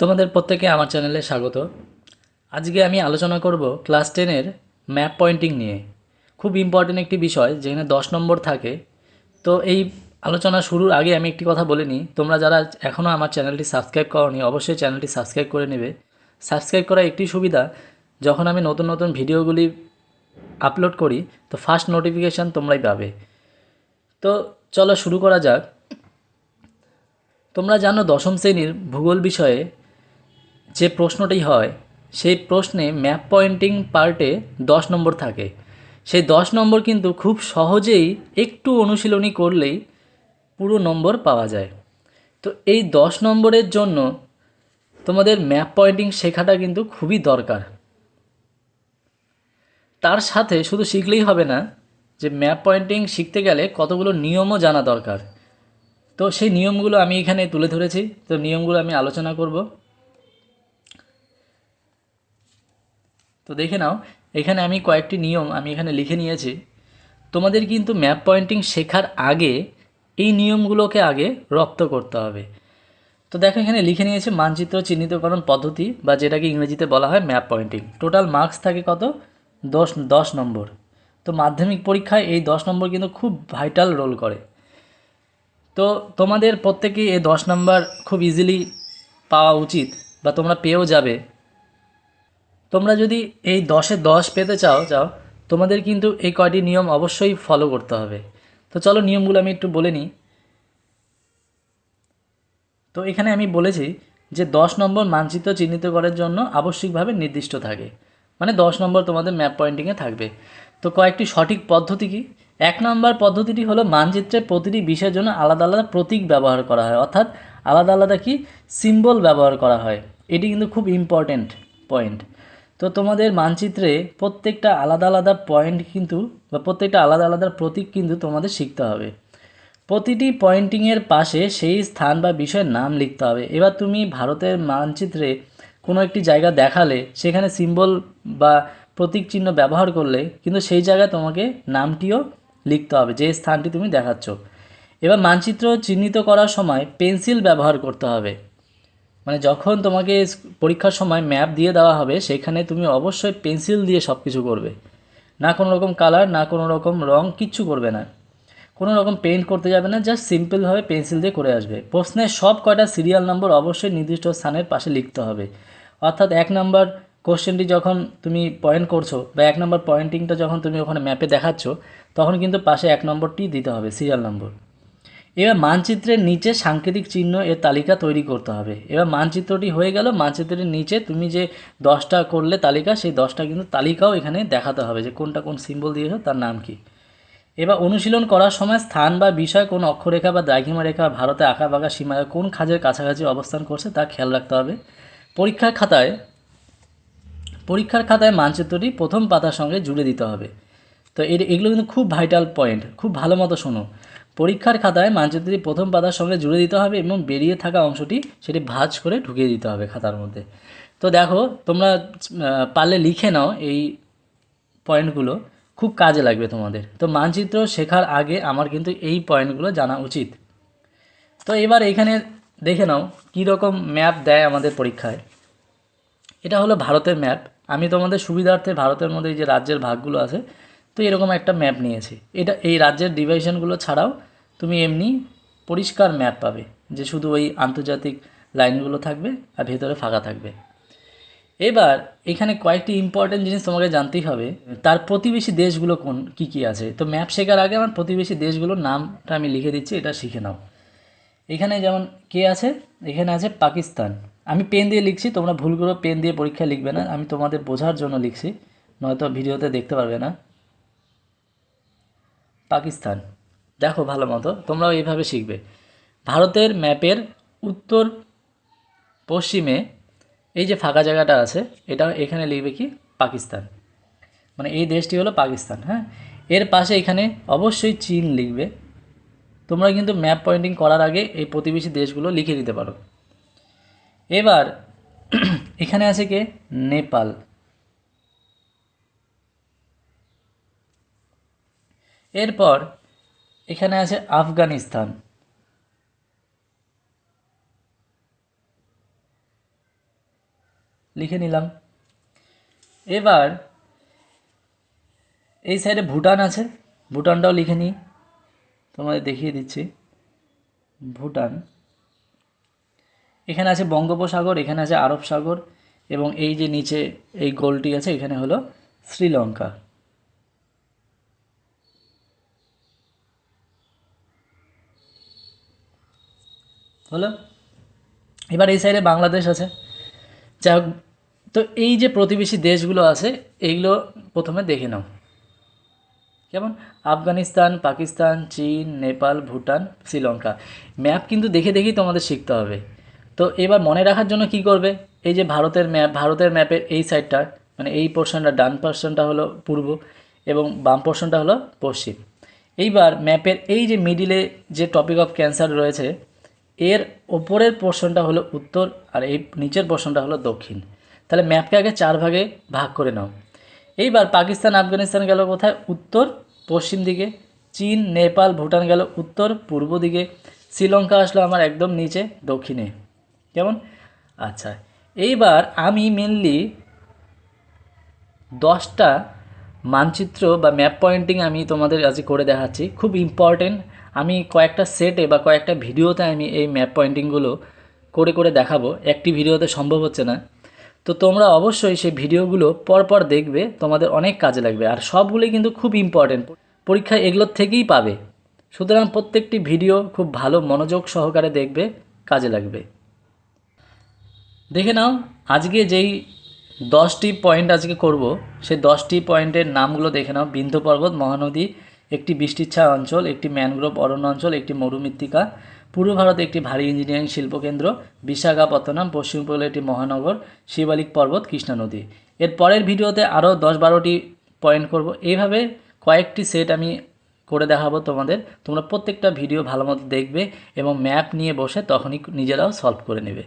তোমাদের প্রত্যেকে আমার চ্যানেলে স্বাগত। আজকে আমি আলোচনা করব ক্লাস টেনের ম্যাপ পয়েন্টিং নিয়ে। খুব ইম্পর্টেন্ট একটি বিষয়, যেখানে দশ নম্বর থাকে। তো এই আলোচনা শুরুর আগে আমি একটি কথা বলে নিই। তোমরা যারা এখনও আমার চ্যানেলটি সাবস্ক্রাইব করনি, অবশ্যই চ্যানেলটি সাবস্ক্রাইব করে নেবে। সাবস্ক্রাইব করা একটি সুবিধা, যখন আমি নতুন নতুন ভিডিওগুলি আপলোড করি, তো ফার্স্ট নোটিফিকেশান তোমরাই পাবে। তো চলো শুরু করা যাক। তোমরা জানো দশম শ্রেণির ভূগোল বিষয়ে যে প্রশ্নটি হয়, সেই প্রশ্নে ম্যাপ পয়েন্টিং পার্টে দশ নম্বর থাকে। সেই দশ নম্বর কিন্তু খুব সহজেই একটু অনুশীলনী করলেই পুরো নম্বর পাওয়া যায়। তো এই দশ নম্বরের জন্য তোমাদের ম্যাপ পয়েন্টিং শেখাটা কিন্তু খুবই দরকার। তার সাথে শুধু শিখলেই হবে না, যে ম্যাপ পয়েন্টিং শিখতে গেলে কতগুলো নিয়মও জানা দরকার। তো সেই নিয়মগুলো আমি এখানে তুলে ধরেছি। তো নিয়মগুলো আমি আলোচনা করব। তো দেখে নাও, এখানে আমি কয়েকটি নিয়ম আমি এখানে লিখে নিয়েছি। তোমাদের কিন্তু ম্যাপ পয়েন্টিং শেখার আগে এই নিয়মগুলোকে আগে রপ্ত করতে হবে। তো দেখো এখানে লিখে নিয়েছে মানচিত্র চিহ্নিতকরণ পদ্ধতি বা যেটাকে ইংরেজিতে বলা হয় ম্যাপ পয়েন্টিং টোটাল মার্কস থাকে কত? দশ দশ নম্বর। তো মাধ্যমিক পরীক্ষায় এই দশ নম্বর কিন্তু খুব ভাইটাল রোল করে। তো তোমাদের প্রত্যেকেই এই দশ নম্বর খুব ইজিলি পাওয়া উচিত বা তোমরা পেয়েও যাবে। তোমরা যদি এই দশে দশ পেতে চাও চাও তোমাদের কিন্তু এই কয়টি নিয়ম অবশ্যই ফলো করতে হবে। তো চলো নিয়মগুলো আমি একটু বলে নিই। তো এখানে আমি বলেছি যে দশ নম্বর মানচিত্র চিহ্নিত করার জন্য আবশ্যিকভাবে নির্দিষ্ট থাকে। মানে দশ নম্বর তোমাদের ম্যাপ পয়েন্টিংয়ে থাকবে। তো কয়েকটি সঠিক পদ্ধতি কি? এক নম্বর পদ্ধতিটি হলো মানচিত্রে প্রতিটি বিষয়ের জন্য আলাদা আলাদা প্রতীক ব্যবহার করা হয়। অর্থাৎ আলাদা আলাদা কি? সিম্বল ব্যবহার করা হয়। এটি কিন্তু খুব ইম্পর্ট্যান্ট পয়েন্ট তো তোমাদের মানচিত্রে প্রত্যেকটা আলাদা আলাদা পয়েন্ট কিন্তু, বা প্রত্যেকটা আলাদা আলাদা প্রতীক কিন্তু তোমাদের শিখতে হবে। প্রতিটি পয়েন্টিংয়ের পাশে সেই স্থান বা বিষয়ের নাম লিখতে হবে। এবার তুমি ভারতের মানচিত্রে কোনো একটি জায়গা দেখালে, সেখানে সিম্বল বা প্রতীক চিহ্ন ব্যবহার করলে, কিন্তু সেই জায়গায় তোমাকে নামটিও লিখতে হবে, যে স্থানটি তুমি দেখাচ্ছ। এবার মানচিত্র চিহ্নিত করার সময় পেন্সিল ব্যবহার করতে হবে। মানে যখন তোমাকে পরীক্ষার সময় ম্যাপ দিয়ে দেওয়া হবে, সেখানে তুমি অবশ্যই পেন্সিল দিয়ে সব কিছু করবে। না কোনো রকম কালার, না কোনো রকম রং, কিচ্ছু করবে না। কোনো রকম পেন্ট করতে যাবে না, জাস্ট সিম্পলভাবে পেন্সিল দিয়ে করে আসবে। প্রশ্নের সব কয়টা সিরিয়াল নম্বর অবশ্যই নির্দিষ্ট স্থানের পাশে লিখতে হবে। অর্থাৎ এক নম্বর কোশ্চেনটি যখন তুমি পয়েন্ট করছ বা এক নম্বর পয়েন্টিংটা যখন তুমি ওখানে ম্যাপে দেখাচ্ছ, তখন কিন্তু পাশে এক নম্বরটি দিতে হবে, সিরিয়াল নম্বর। এবার মানচিত্রের নিচে সাংকেতিক চিহ্ন এর তালিকা তৈরি করতে হবে। এবার মানচিত্রটি হয়ে গেল, মানচিত্রের নিচে তুমি যে দশটা করলে তালিকা, সেই দশটা কিন্তু তালিকাও এখানে দেখাতে হবে যে কোনটা কোন সিম্বল দিয়েছ, তার নাম কি। এবার অনুশীলন করার সময় স্থান বা বিষয়, কোন অক্ষরেখা বা দ্রাঘিমা রেখা, ভারতে আঁকা বাঁকা সীমায় কোন খাজের কাছাকাছি অবস্থান করছে তা খেয়াল রাখতে হবে। পরীক্ষার খাতায় পরীক্ষার খাতায় মানচিত্রটি প্রথম পাতার সঙ্গে জুড়ে দিতে হবে। তো এগুলো কিন্তু খুব ভাইটাল পয়েন্ট খুব ভালো মতো শোনো। পরীক্ষার খাতায় মানচিত্রটি প্রথম পাতার সঙ্গে জুড়ে দিতে হবে এবং বেরিয়ে থাকা অংশটি সেটি ভাঁজ করে ঢুকিয়ে দিতে হবে খাতার মধ্যে। তো দেখো, তোমরা পারলে লিখে নাও এই পয়েন্টগুলো। খুব কাজে লাগবে তোমাদের। তো মানচিত্র শেখার আগে আমার কিন্তু এই পয়েন্টগুলো জানা উচিত। তো এবার এখানে দেখে নাও কীরকম ম্যাপ দেয় আমাদের পরীক্ষায়। এটা হলো ভারতের ম্যাপ। আমি তোমাদের সুবিধার্থে ভারতের মধ্যে যে রাজ্যের ভাগগুলো আছে, তো এরকম একটা ম্যাপ নিয়েছি। এটা, এই রাজ্যের ডিভাইশনগুলো ছাড়াও তুমি এমনি পরিষ্কার ম্যাপ পাবে যে শুধু ওই আন্তর্জাতিক লাইনগুলো থাকবে আর ভেতরে ফাঁকা থাকবে। এবার এখানে কয়েকটি ইম্পর্টেন্ট জিনিস তোমাকে জানতেই হবে, তার প্রতিবেশী দেশগুলো কোন, কী কী আছে? তো ম্যাপ শেখার আগে আমার প্রতিবেশী দেশগুলোর নামটা আমি লিখে দিচ্ছি, এটা শিখে নাও। এখানে যেমন কে আছে? এখানে আছে পাকিস্তান। আমি পেন দিয়ে লিখছি, তোমরা ভুল করে পেন দিয়ে পরীক্ষা লিখবে না, আমি তোমাদের বোঝার জন্য লিখছি, নয়তো ভিডিওতে দেখতে পারবে না। পাকিস্তান। দেখো ভালো মতো, তোমরাও এইভাবে শিখবে। ভারতের ম্যাপের উত্তর পশ্চিমে এই যে ফাঁকা জায়গাটা আছে, এটা এখানে লিখবে কি? পাকিস্তান। মানে এই দেশটি হলো পাকিস্তান হ্যাঁ? এর পাশে এখানে অবশ্যই চীন লিখবে। তোমরা কিন্তু ম্যাপ পয়েন্টিং করার আগে এই প্রতিবেশী দেশগুলো লিখে দিতে পারো। এবার এখানে আছে কে? নেপাল। এরপর এখানে আছে আফগানিস্তান। লিখে নিলাম। এবার এই সাইডে ভুটান আছে। ভুটানটাও লিখে নিই। তোমাদের দেখিয়ে দিচ্ছি। ভুটান। এখানে আছে বঙ্গোপসাগর, এখানে আছে আরব সাগর এবং এই যে নিচে এই গোলটি আছে, এখানে হলো শ্রীলঙ্কা। হলো? এবার এই সাইডে বাংলাদেশ আছে। হোক তো এই যে প্রতিবেশী দেশগুলো আছে এইগুলো প্রথমে দেখে নাও। কেমন? আফগানিস্তান, পাকিস্তান, চীন, নেপাল, ভুটান, শ্রীলঙ্কা। ম্যাপ কিন্তু দেখে দেখেই তোমাদের শিখতে হবে। তো এবার মনে রাখার জন্য কি করবে? এই যে ভারতের ম্যাপ, ভারতের ম্যাপের এই সাইডটা মানে এই পোর্শনটা ডান পোর্শনটা হলো পূর্ব এবং বাম পোর্শনটা হলো পশ্চিম। এইবার ম্যাপের এই যে মিডিলে যে টপিক অফ ক্যান্সার রয়েছে এর ওপরের পোর্শনটা হলো উত্তর আর এই নিচের পোর্শনটা হলো দক্ষিণ। তাহলে ম্যাপকে আগে চার ভাগে ভাগ করে নাও। এইবার পাকিস্তান, আফগানিস্তান গেল কোথায়? উত্তর, পশ্চিম দিকে। চীন, নেপাল, ভুটান গেল উত্তর, পূর্ব দিকে। শ্রীলঙ্কা আসলো আমার একদম নিচে, দক্ষিণে। কেমন? আচ্ছা এইবার আমি মেনলি দশটা মানচিত্র বা ম্যাপ পয়েন্টিং আমি তোমাদের আজকে করে দেখাচ্ছি। খুব ইম্পর্টেন্ট আমি কয়েকটা সেটে বা কয়েকটা ভিডিওতে আমি এই ম্যাপ পয়েন্টিংগুলো করে করে দেখাবো। একটি ভিডিওতে সম্ভব হচ্ছে না। তো তোমরা অবশ্যই সেই ভিডিওগুলো পরপর দেখবে, তোমাদের অনেক কাজে লাগবে। আর সবগুলোই কিন্তু খুব ইম্পর্টেন্ট পরীক্ষায় এগুলোর থেকেই পাবে। সুতরাং প্রত্যেকটি ভিডিও খুব ভালো মনোযোগ সহকারে দেখবে, কাজে লাগবে। দেখে নাও, আজকে যেই দশটি পয়েন্ট আজকে করব, সেই দশটি পয়েন্টের নামগুলো দেখে নাও। বিন্ধ্য পর্বত, মহানদী একটি বৃষ্টিচ্ছা অঞ্চল, একটি ম্যানগ্রোভ অরণ্য অঞ্চল, একটি মরুমৃত্তিকা। পূর্ব ভারতে একটি ভারী ইঞ্জিনিয়ারিং শিল্পকেন্দ্র, বিশাখাপত্তনম, পশ্চিম উপকূলে একটি মহানগর, শিবালিক পর্বত, কৃষ্ণা নদী। এর পরের ভিডিওতে আরও দশ বারোটি পয়েন্ট করব। এইভাবে কয়েকটি সেট আমি করে দেখাবো তোমাদের। তোমরা প্রত্যেকটা ভিডিও ভালো মতো দেখবে এবং ম্যাপ নিয়ে বসে তখনই নিজেরাও সলভ করে নেবে।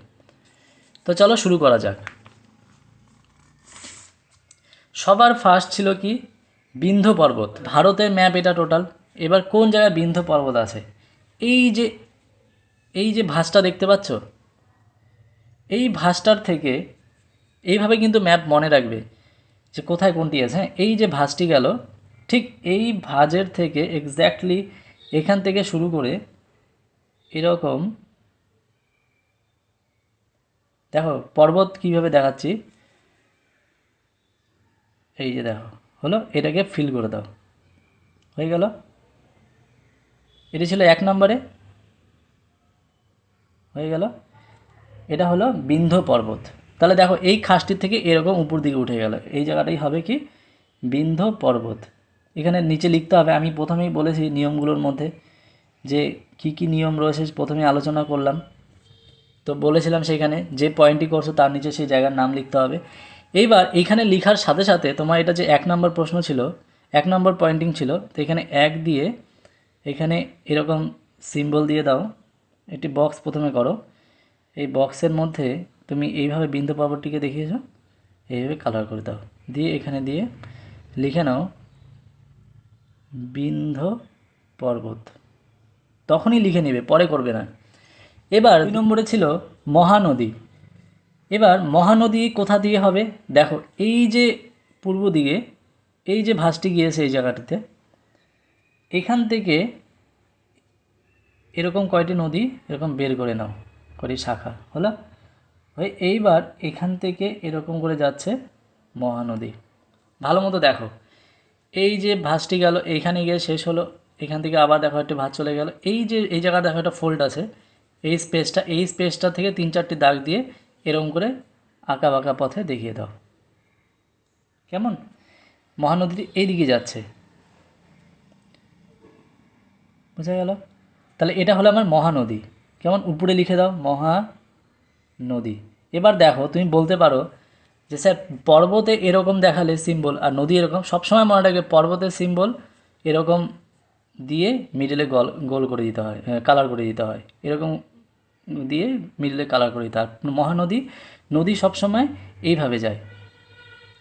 তো চলো শুরু করা যাক। সবার ফার্স্ট ছিল কি? বিন্ধ্য পর্বত, ভারতের ম্যাপ এটা টোটাল এবার কোন জায়গায় বিন্ধ্য পর্বত আছে? এই যে এই যে ভাঁজটা দেখতে পাচ্ছ? এই ভাঁজটার থেকে এইভাবে কিন্তু ম্যাপ মনে রাখবে যে কোথায় কোনটি আছে। হ্যাঁ এই যে ভাঁজটি গেল, ঠিক এই ভাঁজের থেকে এক্স্যাক্টলি এখান থেকে শুরু করে এরকম দেখো, পর্বত কীভাবে দেখাচ্ছি? এই যে দেখো। হলো এটাকে ফিল করে দাও। হয়ে গেল? এটি ছিল এক নম্বরে। হয়ে গেল? এটা হলো বিন্ধ পর্বত। তাহলে দেখো, এই খাসটির থেকে এরকম উপর দিকে উঠে গেল। এই জায়গাটাই হবে কি? বিন্ধ পর্বত। এখানে নিচে লিখতে হবে, আমি প্রথমেই বলেছি নিয়মগুলোর মধ্যে যে কি কি নিয়ম রয়েছে, প্রথমে আলোচনা করলাম। তো বলেছিলাম সেখানে, যে পয়েন্টটি করছ তার নিচে সেই জায়গার নাম লিখতে হবে। এইবার এইখানে লেখার সাথে সাথে তোমার এটা যে এক নম্বর প্রশ্ন ছিল, এক নম্বর পয়েন্টিং ছিল, তো এখানে এক দিয়ে এখানে এরকম সিম্বল দিয়ে দাও, একটি বক্স প্রথমে করো। এই বক্সের মধ্যে তুমি এইভাবে বিন্দু পর্বতটিকে দেখিয়েছো, এইভাবে কালার করে দাও। দিয়ে এখানে দিয়ে লিখে নাও বিন্ধ পর্বত। তখনই লিখে নেবে, পরে করবে না। এবার দুই নম্বরে ছিল মহানদী। এবার মহানদী কোথা দিয়ে হবে? দেখো, এই যে পূর্ব দিকে, এই যে ভাসটি গিয়েছে এই জায়গাটিতে, এখান থেকে এরকম কয়টি নদী? এরকম বের করে নাও, কয়টি শাখা, হলো? ওই এইবার এখান থেকে এরকম করে যাচ্ছে মহানদী। ভালো মতো দেখো, এই যে ভাসটি গেল এইখানে গিয়ে শেষ হলো, এখান থেকে আবার দেখো একটা ভাঁজ চলে গেল। এই যে, এই জায়গায় দেখো একটা ফোল্ড আছে, এই স্পেসটা এই স্পেসটা থেকে তিন চারটি দাগ দিয়ে এরকম করে আঁকা বাঁকা পথে দেখিয়ে দাও। কেমন? মহানদীটি এইদিকে যাচ্ছে। বোঝা গেল? তাহলে এটা হলো আমার মহানদী। কেমন? উপরে লিখে দাও মহা নদী এবার দেখো, তুমি বলতে পারো যে স্যার, পর্বতে এরকম দেখালে সিম্বল আর নদী এরকম, সবসময় মনে রাখবে পর্বতের সিম্বল এরকম দিয়ে মিডলে গোল গোল করে দিতে হয় কালার করে দিতে হয়। এরকম দিয়ে মিডলে কালার করি, তার মহানদী নদী সবসময় এইভাবে যায়।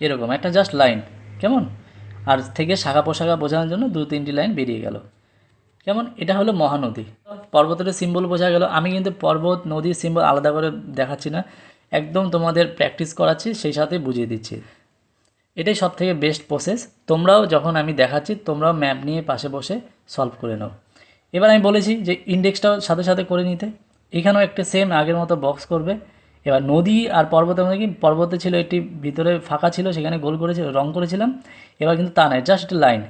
এরকম, একটা জাস্ট লাইন কেমন? আর থেকে শাখা পোশাখা বোঝানোর জন্য দু তিনটি লাইন বেরিয়ে গেল। কেমন? এটা হলো মহানদী পর্বতের সিম্বল বোঝা গেল। আমি কিন্তু পর্বত, নদীর সিম্বল আলাদা করে দেখাচ্ছি না। একদম তোমাদের প্র্যাকটিস করাচ্ছি, সেই সাথে বুঝিয়ে দিচ্ছি। এটাই সব থেকে বেস্ট প্রসেস তোমরাও যখন আমি দেখাচ্ছি, তোমরাও ম্যাপ নিয়ে পাশে বসে সলভ করে নাও। এবার আমি বলেছি যে ইন্ডেক্সটাও সাথে সাথে করে নিতে। এখানেও একটা সেম আগের মতো বক্স করবে। এবার নদী আর পর্বতের মধ্যে কি? পর্বতে ছিল একটি, ভিতরে ফাঁকা ছিল, সেখানে গোল করেছিল, রং করেছিলাম। এবার কিন্তু তা নয় জাস্ট লাইন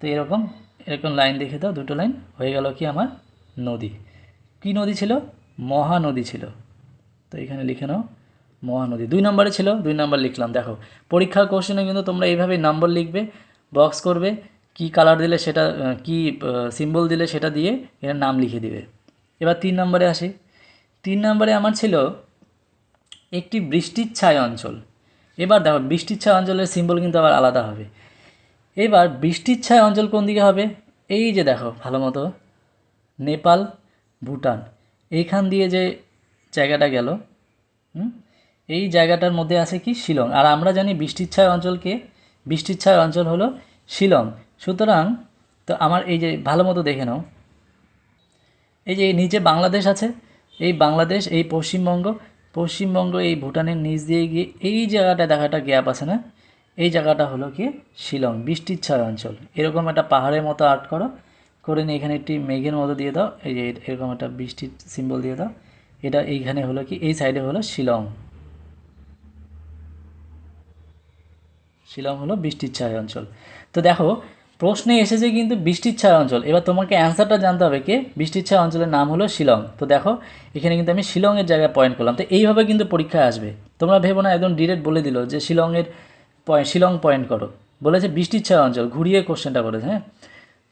তো এরকম এরকম লাইন দেখে দাও, দুটো লাইন হয়ে গেল কি আমার? নদী। কী নদী ছিল? মহানদী ছিল। তো এখানে লিখে নাও, মহানদী। দুই নম্বরে ছিল, দুই নম্বর লিখলাম। দেখো, পরীক্ষার কোশ্চেনে কিন্তু তোমরা এইভাবেই নম্বর লিখবে বক্স করবে, কি কালার দিলে সেটা কি সিম্বল দিলে সেটা দিয়ে এর নাম লিখে দিবে। এবার তিন নম্বরে আসি। তিন নম্বরে আমার ছিল একটি বৃষ্টির ছায় অঞ্চল। এবার দেখো বৃষ্টির ছায় অঞ্চলের সিম্বল কিন্তু আবার আলাদা হবে। এবার বৃষ্টির ছায় অঞ্চল কোন দিকে হবে? এই যে দেখো, ভালো মতো। নেপাল, ভুটান। এইখান দিয়ে যে জায়গাটা গেল এই জায়গাটার মধ্যে আছে কি? শিলং। আর আমরা জানি বৃষ্টির ছায় অঞ্চলকে বৃষ্টির ছায় অঞ্চল হলো শিলং। সুতরাং, তো আমার এই যে ভালো মতো দেখে নাও। এই যে নিচে বাংলাদেশ আছে, এই বাংলাদেশ, এই পশ্চিমবঙ্গ পশ্চিমবঙ্গ এই ভুটানের নিচ দিয়ে গিয়ে এই জায়গাটা দেখাটা গ্যাপ আছে না? এই জায়গাটা হলো কি শিলং বৃষ্টির ছায় অঞ্চল। এরকম একটা পাহাড়ের মতো আর্ট করো, করে নিয়ে এখানে একটি মেঘের মতো দিয়ে দাও, এই যে এরকম একটা বৃষ্টির সিম্বল দিয়ে দাও। এটা এইখানে হলো কি, এই সাইডে হলো শিলং। শিলং হলো বৃষ্টির ছায় অঞ্চল। তো দেখো প্রশ্নে এসেছে কিন্তু বৃষ্টির ছায় অঞ্চল। এবার তোমাকে অ্যান্সারটা জানতে হবে কি? বৃষ্টির ছায় অঞ্চলের নাম হলো শিলং। তো দেখো, এখানে কিন্তু আমি শিলংয়ের জায়গায় পয়েন্ট করলাম। তো এইভাবে কিন্তু পরীক্ষায় আসবে। তোমরা ভেবো না, একদম ডিরেক্ট বলে দিল যে শিলংয়ের পয়েন্ট শিলং পয়েন্ট করো। বলেছে বৃষ্টির ছায় অঞ্চল, ঘুরিয়ে কোশ্চেনটা করেছে হ্যাঁ?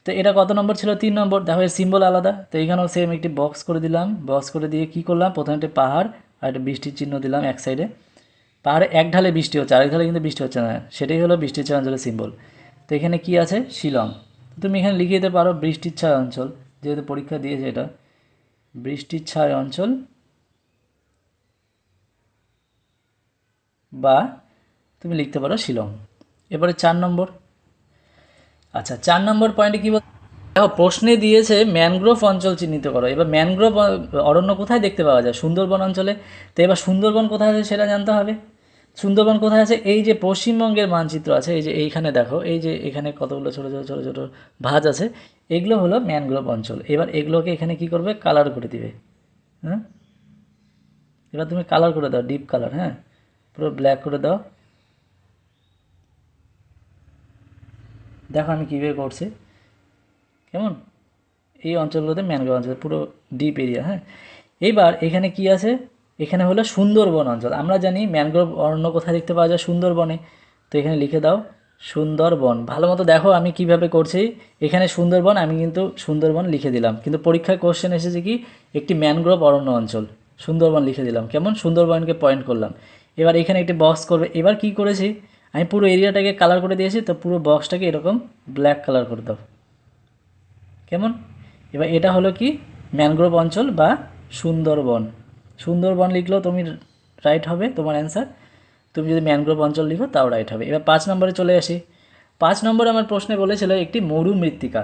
তো এটা কত নম্বর ছিল? তিন নম্বর। দেখো, এর সিম্বল আলাদা। তো এইখানেও সেম একটি বক্স করে দিলাম। বক্স করে দিয়ে কি করলাম? প্রথমে একটা পাহাড় আর একটা বৃষ্টির চিহ্ন দিলাম এক সাইডে পাহাড়ে এক ঢালে বৃষ্টি হচ্ছে, আরেক ঢালে কিন্তু বৃষ্টি হচ্ছে না। সেটাই হলো বৃষ্টির ছায় অঞ্চলের সিম্বল তো এখানে কি আছে? শিলং। তুমি এখানে লিখে দিতে পারো বৃষ্টির ছায় অঞ্চল, যেহেতু পরীক্ষা দিয়েছে এটা। বৃষ্টির ছায় অঞ্চল বা তুমি লিখতে পারো শিলং। এবারে চার নম্বর। আচ্ছা চার নম্বর পয়েন্টে কী বল দেখো, প্রশ্নে দিয়েছে ম্যানগ্রোভ অঞ্চল চিহ্নিত করো। এবার ম্যানগ্রোভ অরণ্য কোথায় দেখতে পাওয়া যায়? সুন্দরবন অঞ্চলে। তো এবার সুন্দরবন কোথায় আছে সেটা জানতে হবে। সুন্দরবন কোথায় আছে? এই যে পশ্চিমবঙ্গের মানচিত্র আছে, এই যে এইখানে দেখো, এই যে এখানে কতগুলো ছোটো ছোটো ছোটো ছোটো ভাঁজ আছে, এগুলো হলো ম্যানগ্রোভ অঞ্চল। এবার এগুলোকে এখানে কি করবে? কালার করে দিবে। হ্যাঁ এবার তুমি কালার করে দাও ডিপ কালার হ্যাঁ? পুরো ব্ল্যাক করে দাও। দেখো আমি কীভাবে করছি। কেমন? এই অঞ্চলগুলোতে ম্যানগ্রোভ অঞ্চল, পুরো ডিপ এরিয়া হ্যাঁ? এইবার এখানে কি আছে? এখানে হলো সুন্দরবন অঞ্চল। আমরা জানি ম্যানগ্রোভ অরণ্য কোথায় দেখতে পাওয়া যায়? সুন্দরবনে। তো এখানে লিখে দাও, সুন্দরবন। ভালো মতো দেখো আমি কীভাবে করছি। এখানে সুন্দরবন, আমি কিন্তু সুন্দরবন লিখে দিলাম। কিন্তু পরীক্ষায় কোশ্চেন এসেছে কি? একটি ম্যানগ্রোভ অরণ্য অঞ্চল। সুন্দরবন লিখে দিলাম। কেমন? সুন্দরবনকে পয়েন্ট করলাম। এবার এখানে একটি বক্স করবে। এবার কি করেছি? আমি পুরো এরিয়াটাকে কালার করে দিয়েছি। তো পুরো বক্সটাকে এরকম ব্ল্যাক কালার করে দাও। কেমন? এবার এটা হলো কি? ম্যানগ্রোভ অঞ্চল বা সুন্দরবন। সুন্দরবন লিখলেও তুমি রাইট হবে, তোমার অ্যান্সার তুমি যদি ম্যানগ্রোভ অঞ্চল লিখো, তাও রাইট হবে। এবার পাঁচ নম্বরে চলে আসি। পাঁচ নম্বরে আমার প্রশ্নে বলেছিল একটি মরু মৃত্তিকা।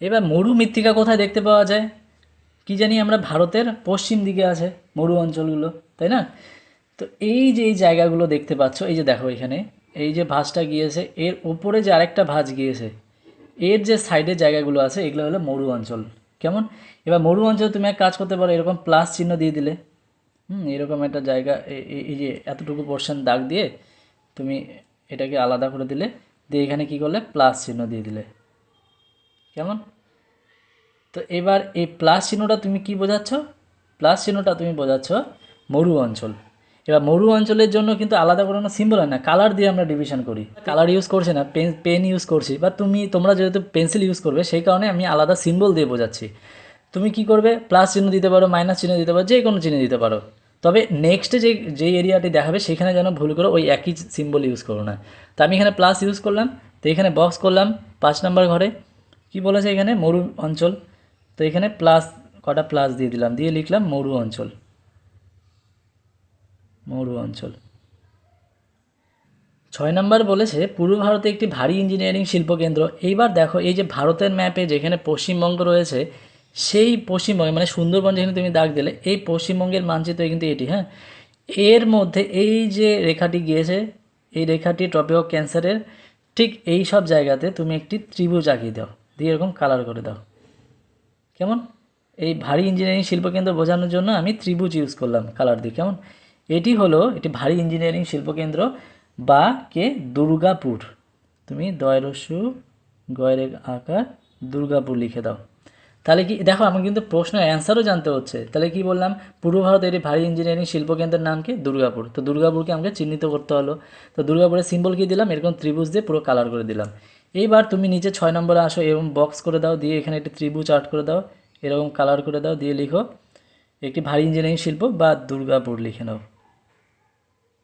এবার মরু মৃত্তিকা কোথায় দেখতে পাওয়া যায়? কি জানি আমরা ভারতের পশ্চিম দিকে আছে মরু অঞ্চলগুলো, তাই না? তো এই যে এই জায়গাগুলো দেখতে পাচ্ছ, এই যে দেখো এখানে, এই যে ভাঁজটা গিয়েছে, এর উপরে যে আরেকটা ভাঁজ গিয়েছে, এর যে সাইডের জায়গাগুলো আছে, এগুলো হলো মরু অঞ্চল। কেমন? এবার মরু অঞ্চলে তুমি এক কাজ করতে পারো, এরকম প্লাস চিহ্ন দিয়ে দিলে। হুম, এরকম একটা জায়গা এই যে এতটুকু পোর্শন দাগ দিয়ে তুমি এটাকে আলাদা করে দিলে, দিয়ে এখানে কি করলে? প্লাস চিহ্ন দিয়ে দিলে। কেমন? তো এবার এই প্লাস চিহ্নটা তুমি কি বোঝাচ্ছ? প্লাস চিহ্নটা তুমি বোঝাচ্ছ মরু অঞ্চল। এবার মরু অঞ্চলের জন্য কিন্তু আলাদা করে কোনো সিম্বল হয় না। কালার দিয়ে আমরা ডিভিশন করি। কালার ইউজ করছি না পেন পেন ইউজ করছি। বা তুমি, তোমরা যেহেতু পেন্সিল ইউজ করবে, সেই কারণে আমি আলাদা সিম্বল দিয়ে বোঝাচ্ছি। তুমি কি করবে? প্লাস চিহ্ন দিতে পারো মাইনাস চিহ্ন দিতে পারো যে কোনো চিহ্ন দিতে পারো। তবে নেক্সটে যে যে এরিয়াটি দেখাবে, সেখানে যেন ভুল করে ওই একই সিম্বল ইউজ করো না। তো আমি এখানে প্লাস ইউজ করলাম, তো এখানে বক্স করলাম, পাঁচ নাম্বার ঘরে। কি বলেছে এখানে? মরু অঞ্চল। তো এখানে প্লাস কটা প্লাস দিয়ে দিলাম? দিয়ে লিখলাম মরু অঞ্চল। মরু অঞ্চল। ছয় নম্বর বলেছে, পূর্ব ভারতে একটি ভারী ইঞ্জিনিয়ারিং শিল্পকেন্দ্র এইবার দেখো, এই যে ভারতের ম্যাপে যেখানে পশ্চিমবঙ্গ রয়েছে, সেই পশ্চিমবঙ্গে মানে সুন্দরবন যেখানে তুমি দাগ দিলে, এই পশ্চিমবঙ্গের মানচিত্র কিন্তু এটি হ্যাঁ? এর মধ্যে এই যে রেখাটি গিয়েছে, এই রেখাটি টপে অফ ক্যান্সারের, ঠিক এই সব জায়গাতে তুমি একটি ত্রিভুজ আঁকিয়ে দাও, দিয়ে এরকম কালার করে দাও। কেমন? এই ভারী ইঞ্জিনিয়ারিং শিল্পকেন্দ্র বোঝানোর জন্য আমি ত্রিভুজ ইউজ করলাম কালার দিয়ে, কেমন? এটি হলো এটি ভারী ইঞ্জিনিয়ারিং শিল্পকেন্দ্র বা কে? দুর্গাপুর। তুমি দয়রস্যু গয়ের আকার দুর্গাপুর লিখে দাও। তাহলে কি, দেখো আমার কিন্তু প্রশ্ন অ্যান্সারও জানতে হচ্ছে। তাহলে কি বললাম? পূর্ব ভারতের এই ভারী ইঞ্জিনিয়ারিং শিল্পকেন্দ্রের নাম কি? দুর্গাপুর। তো দুর্গাপুরকে আমাকে চিহ্নিত করতে হলো। তো দুর্গাপুরের সিম্বল কি দিলাম? এরকম ত্রিভুজ দিয়ে পুরো কালার করে দিলাম। এইবার তুমি নিচে ছয় নম্বরে আসো এরকম বক্স করে দাও, দিয়ে এখানে একটি ত্রিভুজ আর্ট করে দাও। এরকম কালার করে দাও, দিয়ে লিখো, একটি ভারী ইঞ্জিনিয়ারিং শিল্প বা দুর্গাপুর লিখে নাও।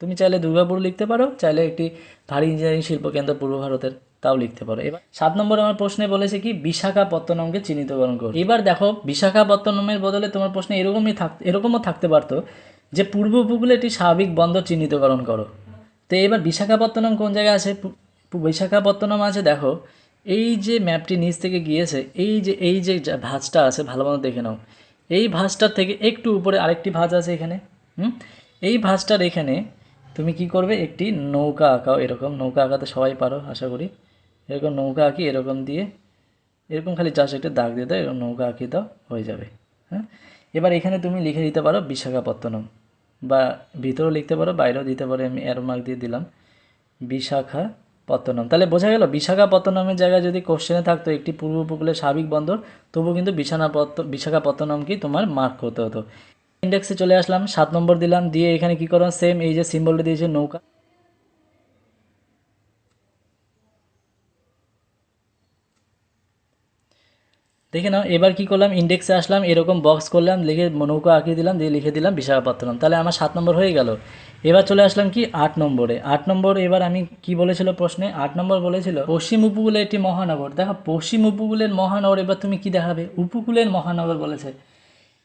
তুমি চাইলে দুর্গাপুর লিখতে পারো, চাইলে একটি ভারী ইঞ্জিনিয়ারিং শিল্পকেন্দ্র পূর্ব ভারতের তাও লিখতে পারো। এবার সাত নম্বর আমার প্রশ্নে বলেছে কি, বিশাখাপত্তনমকে চিহ্নিতকরণ করো। এবার দেখো, বিশাখাপত্তনমের বদলে তোমার প্রশ্নে এরকমই থাক, এরকমও থাকতে পারতো যে পূর্ব উপকূলে একটি স্বাভাবিক বন্দর চিহ্নিতকরণ করো। তো এবার বিশাখাপত্তনম কোন জায়গায় আছে? বিশাখাপত্তনম আছে, দেখো, এই যে ম্যাপটি নিচ থেকে গিয়েছে, এই যে, এই যা- ভাঁজটা আছে, ভালো মতো দেখে নাও। এই ভাঁজটার থেকে একটু উপরে আরেকটি ভাঁজ আছে এখানে, হুম? এই ভাঁজটার এখানে তুমি কি করবে? একটি নৌকা আঁকাও। এরকম নৌকা আঁকাতে সবাই পারো, আশা করি। এরকম নৌকা আঁকি, এরকম দিয়ে, এরকম খালি জাস্ট একটা দাগ দিয়ে দাও, এরকম নৌকা আঁকিয়ে দাও, হয়ে যাবে। হ্যাঁ? এবার এখানে তুমি লিখে দিতে পারো বিশাখাপত্তনম বা ভিতরেও লিখতে পারো, বাইরেও দিতে পারো, আমি মার্ক দিয়ে দিলাম। বিশাখাপত্তনম। তাহলে বোঝা গেল, বিশাখাপত্তনমের জায়গায় যদি কোশ্চেনে থাকতো, একটি পূর্ব উপকূলের স্বাভাবিক বন্দর তবু কিন্তু বিশাখাপত্ত বিশাখাপত্তনমকেই তোমার মার্ক করতে হতো। ইন্ডেক্সে চলে আসলাম, সাত নম্বর দিলাম, দিয়ে এখানে কি করো সেম এই যে সিম্বলটা দিয়েছে, নৌকা। দেখে নাও, এবার কি করলাম? ইন্ডেক্সে আসলাম, এরকম বক্স করলাম, লিখে নৌকা আঁকিয়ে দিলাম, দিয়ে লিখে দিলাম বিশাখাপত্তনম। তাহলে আমার সাত নম্বর হয়ে গেল। এবার চলে আসলাম কি? আট নম্বরে। আট নম্বর এবার আমি কি বলেছিল প্রশ্নে? আট নম্বর বলেছিল, পশ্চিম উপকূলে একটি মহানগর। দেখো, পশ্চিম উপকূলের মহানগর এবার তুমি কি দেখাবে? উপকূলের মহানগর বলেছে।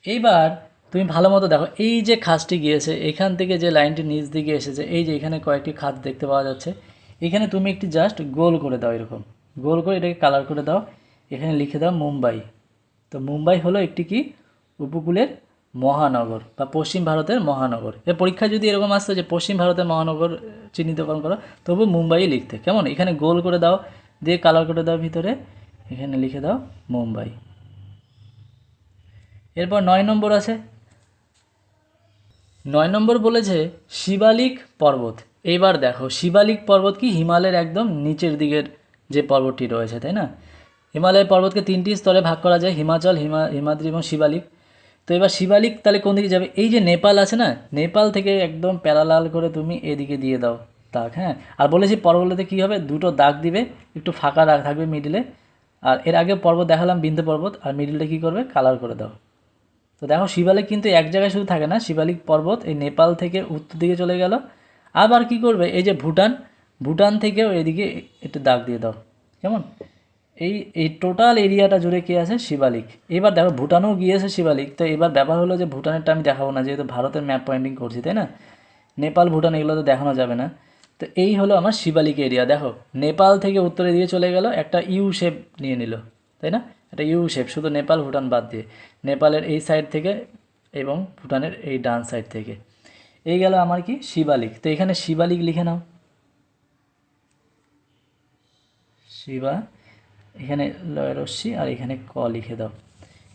এইবার তুমি ভালো মতো দেখো, এই যে খাসটি গিয়েছে, এখান থেকে যে লাইনটি নিচ দিকে এসেছে, এই যে এখানে কয়েকটি খাত দেখতে পাওয়া যাচ্ছে, এখানে তুমি একটি জাস্ট গোল করে দাও এরকম, গোল করে এটাকে কালার করে দাও, এখানে লিখে দাও মুম্বাই, তো মুম্বাই হলো একটি কি? উপকূলের মহানগর, বা পশ্চিম ভারতের মহানগর, এ পরীক্ষা যদি এরকম আসতো যে পশ্চিম ভারতের মহানগর চিহ্নিতকরণ করো, তবু মুম্বাই লিখতে, কেমন? এখানে গোল করে দাও, দিয়ে কালার করে দাও ভিতরে, এখানে লিখে দাও মুম্বাই। এরপর নয় নম্বর আছে নয় নম্বর বলেছে শিবালিক পর্বত। এইবার দেখো, শিবালিক পর্বত কি? হিমালয়ের একদম নিচের দিকের যে পর্বতটি রয়েছে, তাই না? হিমালয় পর্বতকে তিনটি স্তরে ভাগ করা যায়, হিমাচল, হিমা, হিমাদ্রি এবং শিবালিক। তো এবার শিবালিক তাহলে কোন দিকে যাবে? এই যে নেপাল আছে না, নেপাল থেকে একদম প্যারালাল করে তুমি এদিকে দিয়ে দাও দাগ হ্যাঁ? আর বলেছি পর্বততে কী হবে? দুটো দাগ দিবে, একটু ফাঁকা দাগ থাকবে মিডিলে আর এর আগে পর্বত দেখালাম, বিন্দু পর্বত, আর মিডিলটা কী করবে? কালার করে দাও। তো দেখো, শিবালিক কিন্তু এক জায়গায় শুধু থাকে না, শিবালিক পর্বত এই নেপাল থেকে উত্তর দিকে চলে গেল। আবার কি করবে? এই যে ভুটান ভুটান থেকেও এদিকে একটু দাগ দিয়ে দাও। কেমন? এই এই টোটাল এরিয়াটা জুড়ে কে আছে? শিবালিক। এবার দেখো, ভুটানও গিয়েছে শিবালিক। তো এবার ব্যাপার হলো যে ভুটানেরটা আমি দেখাবো না, যেহেতু ভারতের ম্যাপ পয়েন্টিং করছি, তাই না? নেপাল, ভুটান এগুলো তো দেখানো যাবে না। তো এই হলো আমার শিবালিক এরিয়া দেখো, নেপাল থেকে উত্তরে দিয়ে চলে গেল, একটা ইউ শেপ নিয়ে নিল। তাই না? এটা ইউ শেপ শুধু নেপাল, ভুটান বাদ দিয়ে। নেপালের এই সাইড থেকে এবং ভুটানের এই ডান সাইড থেকে। এই গেল আমার কি? শিবালিক। তো এখানে শিবালিক লিখে নাও। শিবা, এখানে লয় রশ্মি আর এখানে ক লিখে দাও।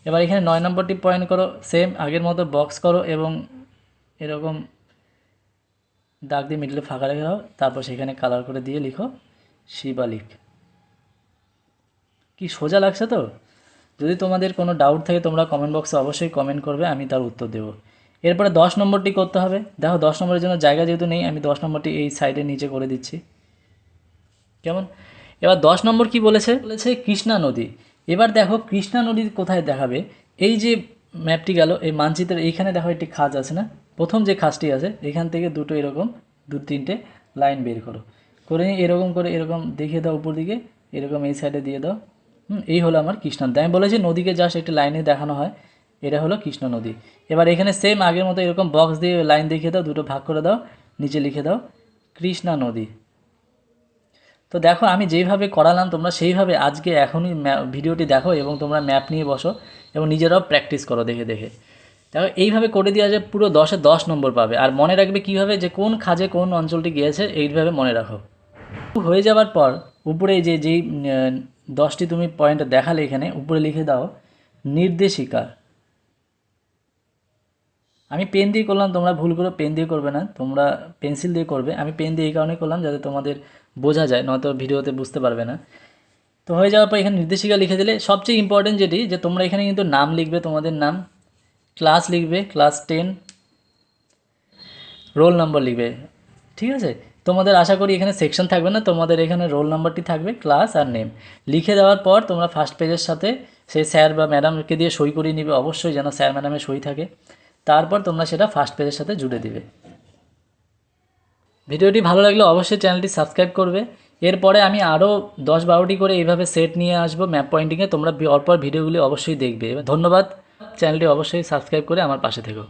এবার এখানে নয় নম্বরটি পয়েন্ট করো। সেম আগের মতো বক্স করো এবং এরকম দাগ দিয়ে মিডলে ফাঁকা রেখে দাও। তারপর সেখানে কালার করে দিয়ে লিখো শিবালিক। কি সোজা লাগছে তো? যদি তোমাদের কোনো ডাউট থাকে, তোমরা কমেন্ট বক্সে অবশ্যই কমেন্ট করবে, আমি তার উত্তর দেবো। এরপরে দশ নম্বরটি করতে হবে। দেখো, দশ নম্বরের জন্য জায়গা যেহেতু নেই, আমি দশ নম্বরটি এই সাইডে নিচে করে দিচ্ছি। কেমন? এবার দশ নম্বর কি বলেছে? বলেছে কৃষ্ণা নদী। এবার দেখো, কৃষ্ণা নদী কোথায় দেখাবে? এই যে ম্যাপটি গেল, এই মানচিত্রের এইখানে দেখো একটি খাজ আছে না? প্রথম যে খাজটি আছে, এখান থেকে দুটো এরকম, দু তিনটে লাইন বের করো। করে নিয়ে এরকম করে এরকম দেখিয়ে দাও উপর দিকে, এরকম এই সাইডে দিয়ে দাও। এই হলো আমার কৃষ্ণা নদী। আমি বলেছি, নদীকে জাস্ট একটি লাইনে দেখানো হয়। এটা হলো কৃষ্ণ নদী। এবার এখানে সেম আগের মতো এরকম বক্স দিয়ে লাইন দেখিয়ে দাও, দুটো ভাগ করে দাও, নিচে লিখে দাও, কৃষ্ণা নদী। তো দেখো, আমি যেইভাবে করালাম, তোমরা সেইভাবে আজকে এখনই ভিডিওটি দেখো এবং তোমরা ম্যাপ নিয়ে বসো এবং নিজেরাও প্র্যাকটিস করো দেখে দেখে। দেখো, এইভাবে করে দেওয়া যায়, পুরো দশে দশ নম্বর পাবে। আর মনে রাখবে কীভাবে, যে কোন খাজে কোন অঞ্চলটি গিয়েছে, এইভাবে মনে রাখো। হয়ে যাওয়ার পর, উপরে যে, যেই দশটি তুমি পয়েন্ট দেখালে এখানে, উপরে লিখে দাও, নির্দেশিকা। আমি পেন দিয়ে করলাম, তোমরা ভুল করে পেন দিয়ে করবে না, তোমরা পেন্সিল দিয়ে করবে। আমি পেন দিয়ে এই কারণে করলাম, যাতে তোমাদের বোঝা যায়, নয়তো ভিডিওতে বুঝতে পারবে না। তো হয়ে যাওয়ার পর এখানে নির্দেশিকা লিখে দিলে, সবচেয়ে ইম্পর্টেন্ট যেটি, যে তোমরা এখানে কিন্তু নাম লিখবে, তোমাদের নাম ক্লাস লিখবে ক্লাস টেন রোল নাম্বার লিখবে, ঠিক আছে? তোমাদের আশা করি এখানে সেকশন থাকবে না, তোমাদের এখানে রোল নাম্বারটি থাকবে ক্লাস আর নেম লিখে দেওয়ার পর তোমরা ফার্স্ট পেজের সাথে সেই স্যার বা ম্যাডামকে দিয়ে সই করিয়ে নিবে, অবশ্যই যেন স্যার ম্যাডামের সই থাকে। তারপর তোমরা সেটা ফার্স্ট পেজের সাথে জুড়ে দিবে। ভিডিওটি ভালো লাগলে অবশ্যই চ্যানেলটি সাবস্ক্রাইব করবে। এরপরে আমি আরও দশ বারোটি করে এইভাবে সেট নিয়ে আসব ম্যাপ পয়েন্টিংয়ে তোমরা পরপর ভিডিওগুলি অবশ্যই দেখবে। ধন্যবাদ চ্যানেলটি অবশ্যই সাবস্ক্রাইব করে আমার পাশে থেকো।